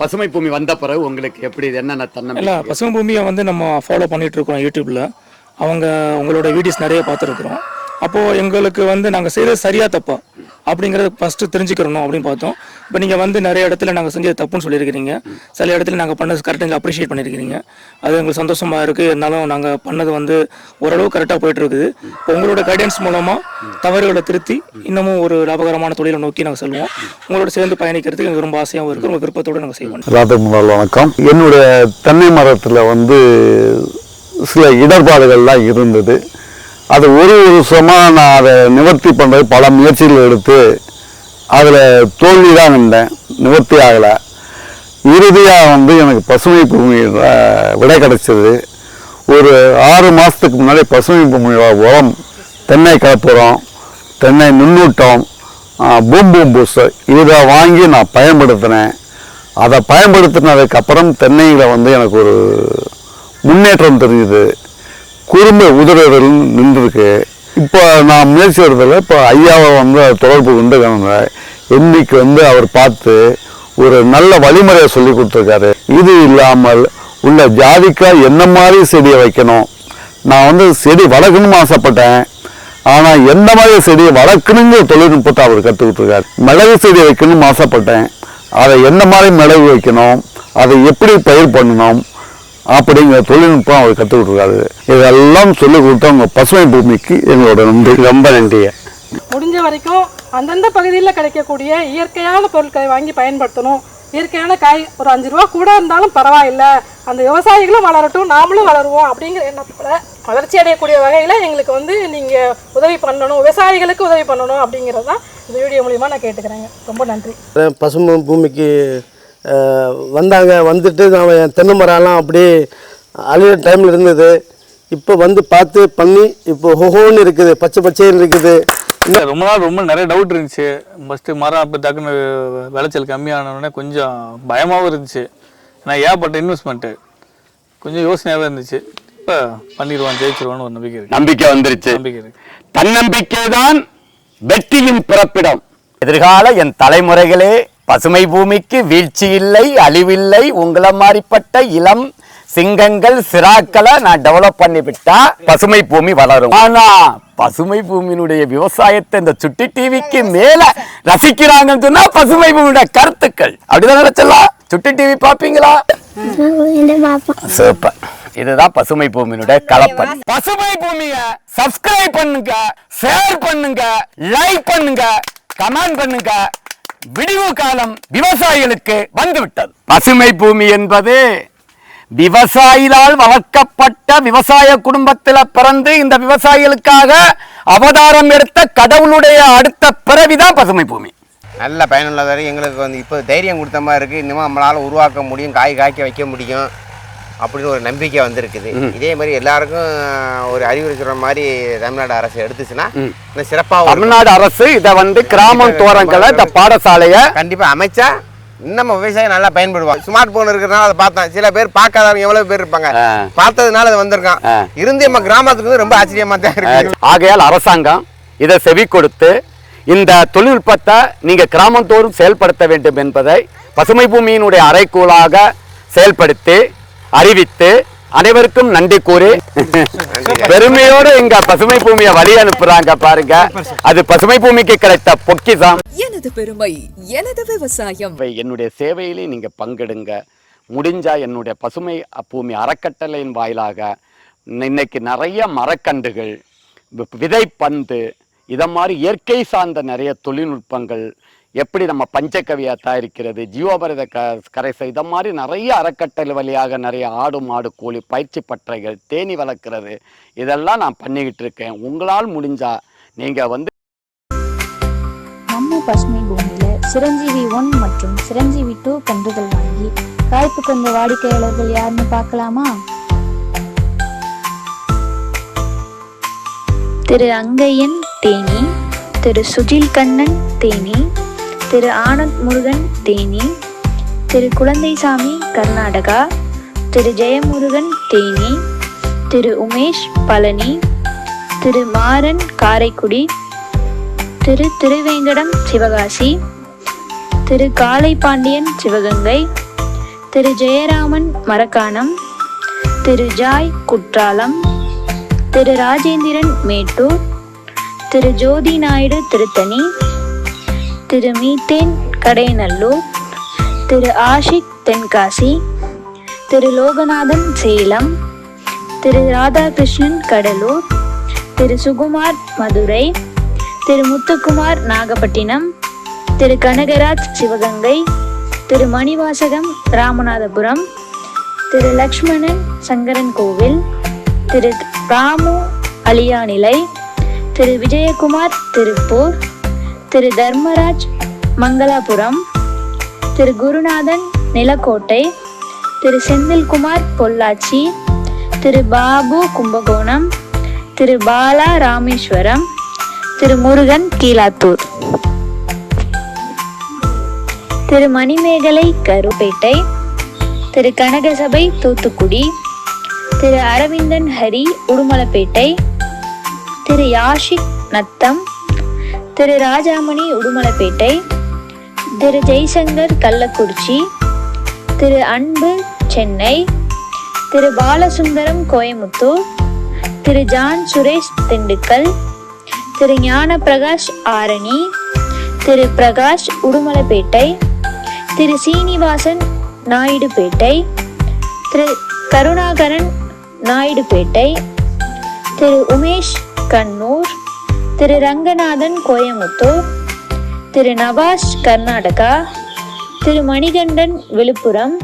பசுமை பூமி வந்த பிறகு உங்களுக்கு எப்படி இது என்னென்ன இல்லை பசுமை பூமியை வந்து நம்ம ஃபாலோ பண்ணிட்டு இருக்கோம் யூடியூப்ல அவங்க உங்களோட வீடியோஸ் நிறைய பார்த்துருக்குறோம். அப்போது எங்களுக்கு வந்து நாங்கள் செய்கிறது சரியாக தப்பா? அப்படிங்கிறத ஃபஸ்ட்டு தெரிஞ்சுக்கிறணும் அப்படின்னு பார்த்தோம். இப்போ நீங்கள் வந்து நிறைய இடத்துல நாங்கள் செஞ்சது தப்புன்னு சொல்லியிருக்கிறீங்க. சில இடத்துல நாங்கள் பண்ணது கரெக்டாக நீங்கள் அப்ரிஷியேட் பண்ணியிருக்கிறீங்க. அது எங்களுக்கு சந்தோஷமாக இருக்குது இருந்தாலும் நாங்கள் பண்ணது வந்து ஓரளவு கரெக்டாக போயிட்டுருக்குது. இப்போ உங்களோட கைடன்ஸ் மூலமாக தவறுகளை திருத்தி இன்னமும் ஒரு லாபகரமான தொழிலை நோக்கி நாங்கள் செல்வோம். உங்களோட சேர்ந்து பயணிக்கிறதுக்கு எங்களுக்கு ரொம்ப ஆசையாகவும் இருக்குது உங்கள் விருப்பத்தோடு நாங்கள் செய்வோம். ராத்திரி முதல் வணக்கம். என்னுடைய தென்னை மரத்தில் வந்து சில இடர்பாடுகள்லாம் இருந்தது. அது ஒரு வருஷமாக நான் அதை நிவர்த்தி பண்ணுறது பல முயற்சிகள் எடுத்து அதில் தோல்வி தான் கண்டேன் நிவர்த்தி ஆகலை. இறுதியாக வந்து எனக்கு பசுமை பூமியில் விடை கிடச்சிது. ஒரு ஆறு மாதத்துக்கு முன்னாடி பசுமை பூமி உரம் தென்னை கலப்புரம் தென்னை நுண்ணூட்டம் பூம் பூம் பூஸ்டர் இதை வாங்கி நான் பயன்படுத்தினேன். அதை பயன்படுத்தினதுக்கப்புறம் தென்னையில் வந்து எனக்கு ஒரு முன்னேற்றம் தெரிஞ்சுது. குருமை உதிரல் நின்றுருக்கு. இப்போ நான் முயற்சி எடுத்ததில் இப்போ ஐயாவை வந்து தொடர்பு கொண்டு காணுங்க. வந்து அவர் பார்த்து ஒரு நல்ல வழிமுறையை சொல்லி கொடுத்துருக்காரு. இது இல்லாமல் உள்ள ஜாதிக்காய் என்ன மாதிரி செடியை வைக்கணும்? நான் வந்து செடி வளர்க்கணும்னு ஆசைப்பட்டேன். ஆனால் எந்த மாதிரி செடியை வளர்க்கணுங்கிற தொழில்நுட்பத்தை அவர் கற்றுக் கொடுத்துருக்காரு. மிளகு செடி வைக்கணும்னு ஆசைப்பட்டேன். அதை என்ன மாதிரி மிளகு வைக்கணும்? அதை எப்படி பயிர் பண்ணணும்? அப்படிங்கிற தொழில்நுட்பம் அவர் கற்றுக் கொடுத்துருக்காரு இதெல்லாம் சொல்லிக் கொடுத்த உங்கள் பசுமை பூமிக்கு எங்களோட நன்றி. ரொம்ப நன்றி முடிஞ்ச வரைக்கும் அந்தந்த பகுதியில் கிடைக்கக்கூடிய இயற்கையான பொருட்களை வாங்கி பயன்படுத்தணும். இயற்கையான காய் ஒரு அஞ்சு ரூபா கூட இருந்தாலும் பரவாயில்ல. அந்த விவசாயிகளும் வளரட்டும் நாமளும் வளருவோம் அப்படிங்கிற எண்ணத்தோட வளர்ச்சி அடையக்கூடிய வகையில் எங்களுக்கு வந்து நீங்கள் உதவி பண்ணணும் விவசாயிகளுக்கு உதவி பண்ணணும் அப்படிங்கிறது தான் இந்த வீடியோ மூலிமா நான் கேட்டுக்கிறேங்க. ரொம்ப நன்றி. பசுமை பூமிக்கு வந்தாங்க வந்துட்டு நான் என் தென்னை மரம்லாம் அப்படியே அழிய டைமில் இருந்தது. இப்போ வந்து பார்த்து பண்ணி இப்போ ஹோஹோன்னு இருக்குது பச்சை பச்சைன்னு இருக்குது. இல்லை ரொம்ப நாள் ரொம்ப நிறைய டவுட் இருந்துச்சு. ஃபஸ்ட்டு மரம் அப்போ டக்குன்னு விளைச்சல் கம்மியானோடனே கொஞ்சம் பயமாகவும் இருந்துச்சு. நான் ஏகப்பட்ட இன்வெஸ்ட்மெண்ட்டு கொஞ்சம் யோசனையாகவே இருந்துச்சு. இப்போ பண்ணிடுவான் ஜெயிச்சிருவான்னு ஒரு நம்பிக்கை இருக்கு. நம்பிக்கை வந்துருச்சு. நம்பிக்கை இருக்கு. தன்னம்பிக்கை தான் வெற்றியின் பிறப்பிடம். எதிர்கால என் தலைமுறைகளே பசுமை பூமிக்கு வீழ்ச்சி இல்லை அழிவில்லை. உங்களை மாதிரிப்பட்ட இளம் சிங்கங்கள் சிராக்களை நான் டெவலப் பண்ணிவிட்டா பசுமை பூமி வளரும். ஆனா பசுமை பூமியினுடைய விவசாயத்தை இந்த சுட்டி டிவிக்கு மேல ரசிக்கிறாங்கன்னு சொன்னா பசுமை பூமியோட கருத்துக்கள். அப்படிதான் நினைச்சலாம் சுட்டி டிவி பாப்பீங்களா? சூப்பர். இதுதான் பசுமை பூமியினுடைய கலப்பன் பசுமை பூமிய சப்ஸ்கிரைப் பண்ணுங்க ஷேர் பண்ணுங்க லைக் பண்ணுங்க கமெண்ட் பண்ணுங்க. விடிவு காலம் விவசாயிகளுக்கு வந்துவிட்டது. பசுமை பூமி என்பது விவசாயியால் வளர்க்கப்பட்ட விவசாய குடும்பத்தில் பிறந்து இந்த விவசாயிகளுக்காக அவதாரம் எடுத்த கடவுளுடைய அடுத்த பிறவிதான் பசுமை பூமி. நல்ல பயனுள்ளதாக எங்களுக்கு வந்து இப்போ தைரியம் கொடுத்த மாதிரி இருக்குது இன்னமும் நம்மளால் உருவாக்க முடியும் காய் காய்க்க வைக்க முடியும். அப்படின்னு ஒரு நம்பிக்கை வந்திருக்குது. இதே மாதிரி எல்லாருக்கும் ஒரு அறிவுரை சொல்கிற மாதிரி தமிழ்நாடு அரசு எடுத்துச்சுன்னா சிறப்பாக தமிழ்நாடு அரசு இதை வந்து கிராமம் தோரங்களை இந்த பாடசாலைய கண்டிப்பாக அமைச்சா இன்னும் விவசாயம் நல்லா பயன்படுவாங்க ஸ்மார்ட் போன் இருக்கிறனால அதை பார்த்தேன். சில பேர் பார்க்காதவங்க எவ்வளவு பேர் இருப்பாங்க. பார்த்ததுனால அது வந்திருக்கான். இருந்து நம்ம கிராமத்துக்கு ரொம்ப ஆச்சரியமா தான் இருக்கு. ஆகையால் அரசாங்கம் இதை செவி கொடுத்து இந்த தொழில்நுட்பத்தை நீங்க கிராமந்தோறும் செயல்படுத்த வேண்டும் என்பதை பசுமை பூமியினுடைய அறைக்கூலாக செயல்படுத்தி அறிவித்து அனைவருக்கும் நன்றி கூறி பெருமையோடு இங்க பசுமை பூமியை வழி அனுப்புறாங்க பாருங்க. அது பசுமை பூமிக்கு கிடைத்த பொக்கிஷம். எனது பெருமை எனது விவசாயம். என்னுடைய சேவையிலே நீங்க பங்கெடுங்க. முடிஞ்சா என்னுடைய பசுமை பூமி அறக்கட்டளையின் வாயிலாக இன்னைக்கு நிறைய மரக்கன்றுகள் வி- விதைப்பந்து இதை மாதிரி இயற்கை சார்ந்த நிறைய தொழில்நுட்பங்கள் எப்படி நம்ம பஞ்சகவியா தயாரிக்கிறது ஜீவாபரத க கரைசை இதை மாதிரி நிறைய அறக்கட்டளை வழியாக நிறைய ஆடு மாடு கோழி பயிற்சி பற்றைகள் தேனி வளர்க்குறது. இதெல்லாம் நான் பண்ணிக்கிட்டு இருக்கேன். உங்களால் முடிஞ்சா நீங்கள் வந்து நம்ம பசுமை பூமியில் சிரஞ்சீவி ஒன் மற்றும் சிரஞ்சீவி டூ கன்றுகள் வாங்கி காய்ப்பு தந்த வாடிக்கையாளர்கள் யாருன்னு பார்க்கலாமா? திரு அங்கையன் தேனி திரு சுஜில் கண்ணன் தேனி திரு ஆனந்த் முருகன் தேனி திரு குழந்தைசாமி கர்நாடகா திரு ஜெயமுருகன் தேனி திரு உமேஷ் பழனி திரு மாறன் காரைக்குடி திரு திருவேங்கடம் சிவகாசி திரு காளை பாண்டியன் சிவகங்கை திரு ஜெயராமன் மரக்காணம் திரு ஜாய் குற்றாலம் திரு ராஜேந்திரன் மேட்டூர் திரு ஜோதி நாயுடு திருத்தணி திரு மீத்தேன் கடையநல்லூர் திரு ஆஷிக் தென்காசி திரு லோகநாதன் சேலம் திரு ராதாகிருஷ்ணன் கடலூர் திரு சுகுமார் மதுரை திரு முத்துக்குமார் நாகப்பட்டினம் திரு கனகராஜ் சிவகங்கை திரு மணிவாசகம் ராமநாதபுரம் திரு லக்ஷ்மணன் சங்கரன் கோவில் திரு ராமு அலியாநிலை திரு விஜயகுமார் திருப்பூர் திரு தர்மராஜ் மங்களாபுரம். திரு குருநாதன் நிலக்கோட்டை. திரு செந்தில்குமார் பொள்ளாச்சி. திரு பாபு கும்பகோணம். திரு பாலா ராமேஸ்வரம். திரு முருகன் கீழாத்தூர். திரு மணிமேகலை கருப்பேட்டை. திரு கனகசபை தூத்துக்குடி. திரு அரவிந்தன் ஹரி உடுமலப்பேட்டை. திரு யாஷிக் நத்தம். திரு ராஜாமணி உடுமலைப்பேட்டை திரு ஜெய்சங்கர் கள்ளக்குறிச்சி திரு அன்பு சென்னை திரு பாலசுந்தரம் கோயமுத்தூர் திரு ஜான் சுரேஷ் திண்டுக்கல் திரு ஞான பிரகாஷ் ஆரணி திரு பிரகாஷ் உடுமலைப்பேட்டை திரு சீனிவாசன் நாயுடுபேட்டை திரு கருணாகரன் நாயுடுபேட்டை திரு உமேஷ் கண்ணூர் திரு ரங்கநாதன் கோயமுத்தூர். திரு நவாஸ் கர்நாடகா. திரு மணிகண்டன் விழுப்புரம்.